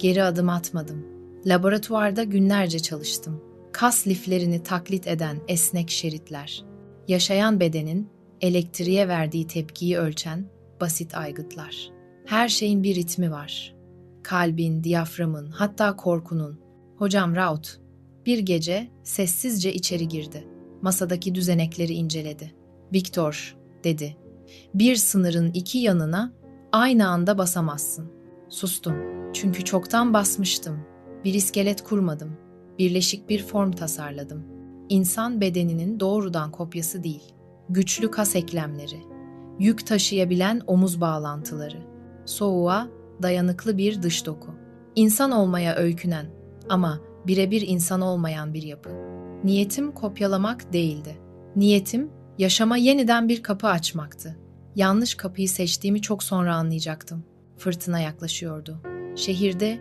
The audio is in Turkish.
Geri adım atmadım. Laboratuvarda günlerce çalıştım. Kas liflerini taklit eden esnek şeritler. Yaşayan bedenin elektriğe verdiği tepkiyi ölçen basit aygıtlar. Her şeyin bir ritmi var. Kalbin, diyaframın, hatta korkunun. Hocam Raut bir gece sessizce içeri girdi. Masadaki düzenekleri inceledi. Viktor, dedi. Bir sınırın iki yanına aynı anda basamazsın. Sustum. Çünkü çoktan basmıştım. Bir iskelet kurmadım. Birleşik bir form tasarladım. İnsan bedeninin doğrudan kopyası değil. Güçlü kas eklemleri, yük taşıyabilen omuz bağlantıları, soğuğa dayanıklı bir dış doku. İnsan olmaya öykünen ama birebir insan olmayan bir yapı. Niyetim kopyalamak değildi. Niyetim yaşama yeniden bir kapı açmaktı. Yanlış kapıyı seçtiğimi çok sonra anlayacaktım. Fırtına yaklaşıyordu. Şehirde